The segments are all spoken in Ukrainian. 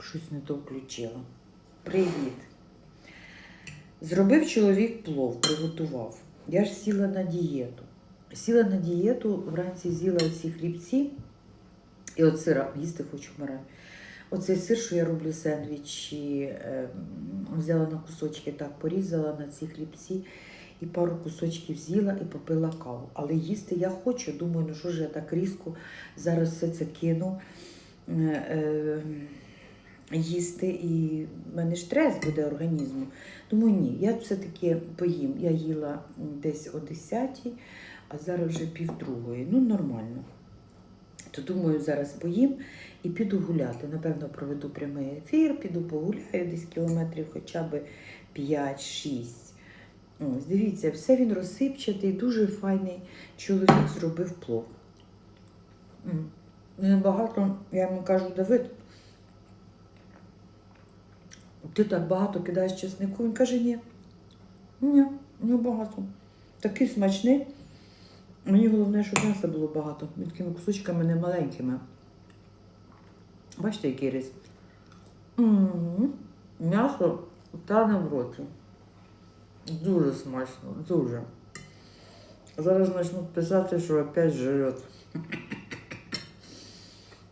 Щось не то включила. Привіт. Зробив чоловік плов, приготував. Я ж сіла на дієту. Сіла на дієту, вранці з'їла ці хлібці. І от сира їсти хочу вмираю. Оцей сир, що я роблю сендвічі, е, взяла на кусочки, так порізала на ці хлібці і пару кусочків з'їла і попила каву. Але їсти я хочу. Думаю, ну що ж я так різко зараз все це кину е, е, їсти, і в мене ж стрес буде організму. Думаю, ні, я все-таки поїм. Я їла десь о 10 а зараз вже півдругої. Ну, нормально. То думаю, зараз поїм і піду гуляти. Напевно, проведу прямий ефір, піду погуляю десь кілометрів хоча б 5-6. Ось, дивіться, все він розсипчатий, дуже файний чоловік зробив плов. М. Небагато, я йому кажу, Давид, ти так багато кидаєш чеснику. Він каже, ні. Ні, не багато. Такий смачний. Мені головне, щоб м'яса було багато. Він такими кусочками не маленькими. Бачите, який рис? М'ясо тане в роті. Дуже смачно, дуже. Зараз почнуть писати, що опять жрет.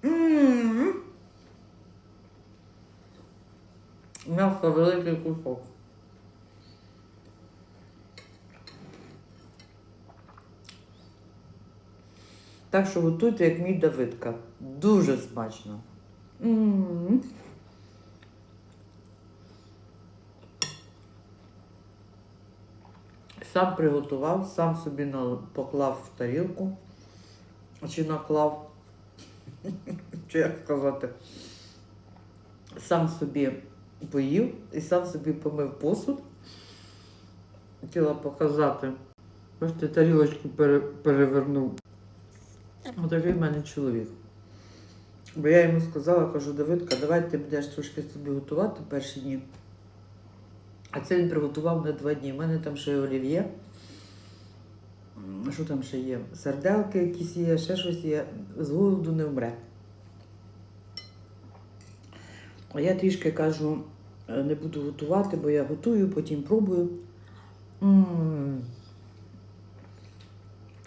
М. М'ясо великий кусок. Так що готуйте, як мій Давидка. Дуже смачно. М. Сам приготував, сам собі поклав в тарілку. Чи наклав, чи як сказати, сам собі поїв і сам собі помив посуд. Хотіла показати. Бачите, тарілочку пере- перевернув. Отакий в мене чоловік. Бо я йому сказала, кажу, Давидка, давай ти будеш трошки собі готувати перші дні. А це він приготував на два дні. У мене там ще олів'є. Що там ще є? Сарделки якісь є, ще щось є. З голоду не вмре. А я трішки кажу, е, не буду готувати, бо я готую, потім пробую. М.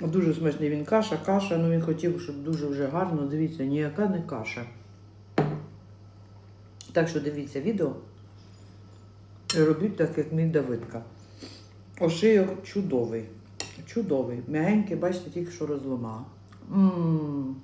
Дуже смачний він каша, каша, ну він хотів, щоб дуже вже гарно. Дивіться, ніяка не каша. Так що дивіться відео. І робіть так, як мій Давидка. Ошийок чудовий. Чудовий. Мягенький, бачите, тільки що розламала. М.